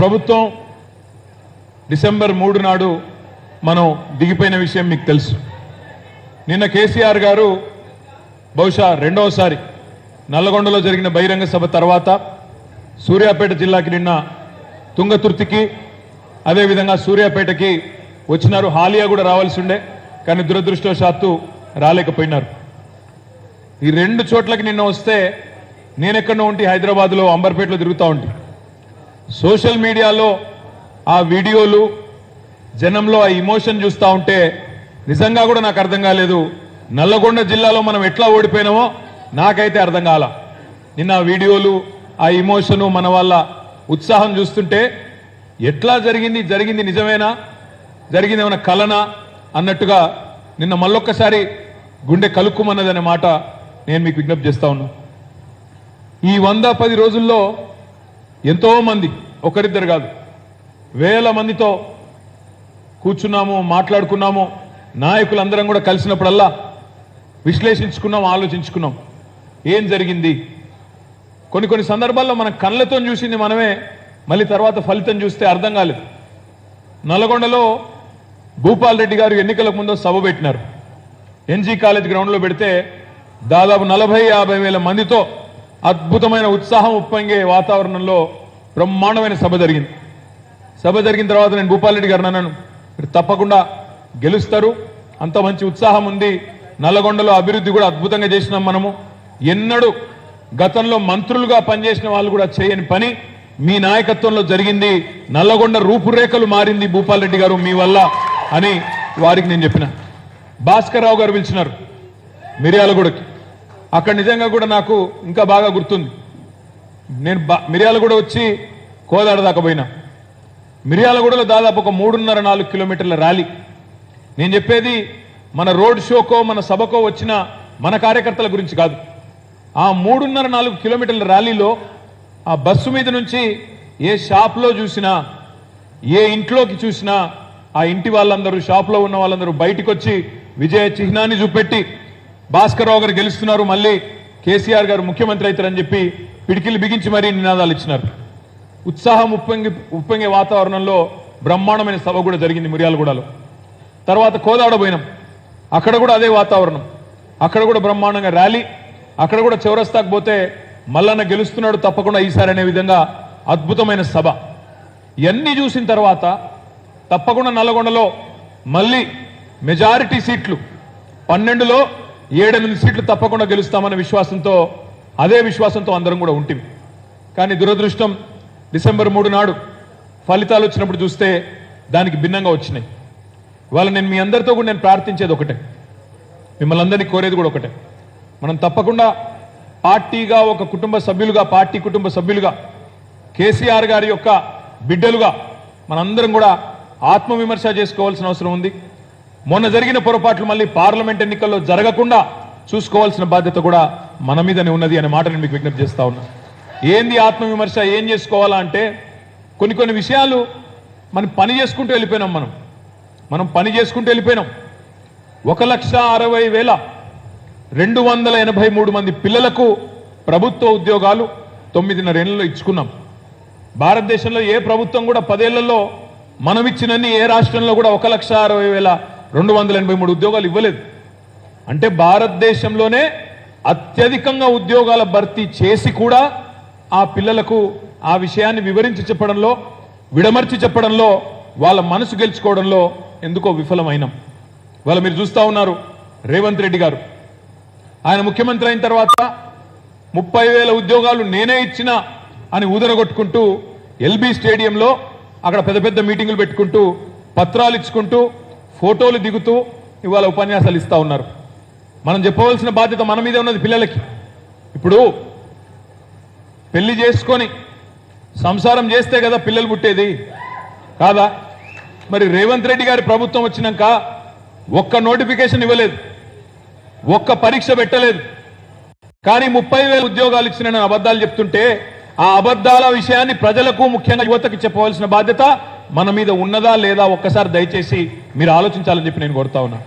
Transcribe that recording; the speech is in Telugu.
ప్రభుత్వం డిసెంబర్ మూడు నాడు మనం దిగిపోయిన విషయం మీకు తెలుసు. నిన్న కేసీఆర్ గారు బహుశా రెండవసారి నల్లగొండలో జరిగిన బహిరంగ సభ తర్వాత సూర్యాపేట జిల్లాకి నిన్న తుంగతుర్తికి అదేవిధంగా సూర్యాపేటకి వచ్చినారు. హాలియా కూడా రావాల్సి ఉండే కానీ దురదృష్టవశాత్తు రాలేకపోయినారు. ఈ రెండు చోట్లకి నిన్న వస్తే నేనెక్కడో ఉంటే హైదరాబాద్లో అంబర్పేటలో తిరుగుతూ ఉంటే. సోషల్ మీడియాలో ఆ వీడియోలు జనంలో ఆ ఇమోషన్ చూస్తూ ఉంటే నిజంగా కూడా నాకు అర్థం కాలేదు. నల్లగొండ జిల్లాలో మనం ఎట్లా ఓడిపోయినామో నాకైతే అర్థం కాల. నిన్న ఆ వీడియోలు ఆ ఇమోషను మన వాళ్ళ ఉత్సాహం చూస్తుంటే ఎట్లా జరిగింది జరిగింది నిజమేనా జరిగింది ఏమైనా కలనా అన్నట్టుగా నిన్న మళ్ళొక్కసారి గుండె కలుక్కుమన్నదనే మాట నేను మీకు విజ్ఞప్తి చేస్తా ఉన్నా. ఈ వంద పది రోజుల్లో ఎంతో మంది ఒకరిద్దరు కాదు వేల మందితో కూర్చున్నాము మాట్లాడుకున్నాము నాయకులందరం కూడా కలిసినప్పుడల్లా విశ్లేషించుకున్నాం ఆలోచించుకున్నాం. ఏం జరిగింది? కొన్ని కొన్ని సందర్భాల్లో మన కళ్ళతో చూసింది మనమే మళ్ళీ తర్వాత ఫలితం చూస్తే అర్థం కాలేదు. నల్గొండలో భూపాల్ రెడ్డి గారు ఎన్నికలకు ముందు సభ పెట్టినారు. ఎన్జీ కాలేజ్ గ్రౌండ్లో పెడితే దాదాపు నలభై యాభై వేల మందితో అద్భుతమైన ఉత్సాహం ఉప్పొంగే వాతావరణంలో బ్రహ్మాండమైన సభ జరిగింది. సభ జరిగిన తర్వాత నేను భూపాలరెడ్డి గారు అన్నాను మీరు తప్పకుండా గెలుస్తారు అంత మంచి ఉత్సాహం ఉంది నల్లగొండలో అభివృద్ధి కూడా అద్భుతంగా చేసినాం మనము. ఎన్నడూ గతంలో మంత్రులుగా పనిచేసిన వాళ్ళు కూడా చేయని పని మీ నాయకత్వంలో జరిగింది నల్లగొండ రూపురేఖలు మారింది భూపాలరెడ్డి గారు మీ వల్ల అని వారికి నేను చెప్పిన. భాస్కర్ గారు పిలిచినారు మిర్యాలగూడకి. అక్కడ నిజంగా కూడా నాకు ఇంకా బాగా గుర్తుంది. నేను బా- మిర్యాలగూడ వచ్చి కోదాడ దాకా పోయినా. మిర్యాలగూడలో దాదాపు ఒక మూడున్నర నాలుగు కిలోమీటర్ల ర్యాలీ. నేను చెప్పేది మన రోడ్ షోకో మన సభకో వచ్చిన మన కార్యకర్తల గురించి కాదు. ఆ మూడున్నర నాలుగు కిలోమీటర్ల ర్యాలీలో ఆ బస్సు మీద నుంచి ఏ షాప్లో చూసినా ఏ ఇంట్లోకి చూసినా ఆ ఇంటి వాళ్ళందరూ షాప్లో ఉన్న వాళ్ళందరూ బయటికి వచ్చి విజయ చిహ్నాన్ని చూపెట్టి భాస్కర్ గారు గెలుస్తున్నారు మళ్ళీ కేసీఆర్ గారు ముఖ్యమంత్రి అవుతారని చెప్పి పిడికిలు బిగించి మరీ నినాదాలు ఇచ్చినారు. ఉత్సాహం ఉప్పొంగి ఉప్పొంగే వాతావరణంలో బ్రహ్మాండమైన సభ కూడా జరిగింది మిర్యాలగూడలో. తర్వాత కోదాడ పోయినాం. అక్కడ కూడా అదే వాతావరణం. అక్కడ కూడా బ్రహ్మాండంగా ర్యాలీ. అక్కడ కూడా చౌరస్తాకు పోతే మల్లన్న గెలుస్తున్నాడు తప్పకుండా ఈసారి అనే విధంగా అద్భుతమైన సభ. ఇవన్నీ చూసిన తర్వాత తప్పకుండా నల్లగొండలో మళ్ళీ మెజారిటీ సీట్లు పన్నెండులో ఏడెనిమిది సీట్లు తప్పకుండా గెలుస్తామన్న విశ్వాసంతో అదే విశ్వాసంతో అందరం కూడా ఉంటుంది కానీ దురదృష్టం డిసెంబర్ మూడు నాడు ఫలితాలు వచ్చినప్పుడు చూస్తే దానికి భిన్నంగా వచ్చినాయి. ఇవాళ నేను మీ అందరితో కూడా నేను ప్రార్థించేది ఒకటే. మిమ్మల్ని అందరినీ కోరేది కూడా ఒకటే. మనం తప్పకుండా పార్టీగా ఒక కుటుంబ సభ్యులుగా పార్టీ కుటుంబ సభ్యులుగా కేసీఆర్ గారి యొక్క బిడ్డలుగా మనందరం కూడా ఆత్మవిమర్శ చేసుకోవాల్సిన అవసరం ఉంది. మొన్న జరిగిన పొరపాట్లు మళ్ళీ పార్లమెంట్ ఎన్నికల్లో జరగకుండా చూసుకోవాల్సిన బాధ్యత కూడా మన మీదనే ఉన్నది అనే మాట నేను మీకు విజ్ఞప్తి చేస్తా ఉన్నా. ఏంది ఆత్మవిమర్శ? ఏం చేసుకోవాలా అంటే కొన్ని కొన్ని విషయాలు మనం పని చేసుకుంటూ వెళ్ళిపోయినాం మనం. మనం పని చేసుకుంటూ వెళ్ళిపోయినాం. ఒక లక్ష అరవై వేల రెండు వందల ఎనభై మూడు మంది పిల్లలకు ప్రభుత్వ ఉద్యోగాలు తొమ్మిదిన్నర ఏళ్ళలో ఇచ్చుకున్నాం. భారతదేశంలో ఏ ప్రభుత్వం కూడా పదేళ్ళలో మనం ఇచ్చినన్ని ఏ రాష్ట్రంలో కూడా ఒక లక్ష అరవై వేల రెండు వందల ఎనభై మూడు ఉద్యోగాలు ఇవ్వలేదు. అంటే భారతదేశంలోనే అత్యధికంగా ఉద్యోగాల భర్తీ చేసి కూడా ఆ పిల్లలకు ఆ విషయాన్ని వివరించి చెప్పడంలో విడమర్చి చెప్పడంలో వాళ్ళ మనసు గెలుచుకోవడంలో ఎందుకో విఫలమైనం. వాళ్ళు మీరు చూస్తా ఉన్నారు రేవంత్ రెడ్డి గారు. ఆయన ముఖ్యమంత్రి అయిన తర్వాత ముప్పై వేల ఉద్యోగాలు నేనే ఇచ్చిన అని ఊదరగొట్టుకుంటూ ఎల్బీ స్టేడియంలో అక్కడ పెద్ద పెద్ద మీటింగులు పెట్టుకుంటూ పత్రాలు ఇచ్చుకుంటూ ఫోటోలు దిగుతూ ఇవాళ ఉపన్యాసాలు ఇస్తా ఉన్నారు. మనం చెప్పవలసిన బాధ్యత మన మీదే ఉన్నది పిల్లలకి. ఇప్పుడు పెళ్ళి చేసుకొని సంసారం చేస్తే కదా పిల్లలు పుట్టేది? కాదా? మరి రేవంత్ రెడ్డి గారి ప్రభుత్వం వచ్చినాక ఒక్క నోటిఫికేషన్ ఇవ్వలేదు. ఒక్క పరీక్ష పెట్టలేదు. కానీ ముప్పై వేల ఉద్యోగాలు ఇచ్చిన అబద్ధాలు చెప్తుంటే ఆ అబద్ధాల విషయాన్ని ప్రజలకు ముఖ్యంగా యువతకు చెప్పవలసిన బాధ్యత మన మీద ఉన్నదా లేదా ఒక్కసారి దయచేసి మీరు ఆలోచించాలని చెప్పి నేను కోరుతా ఉన్నా.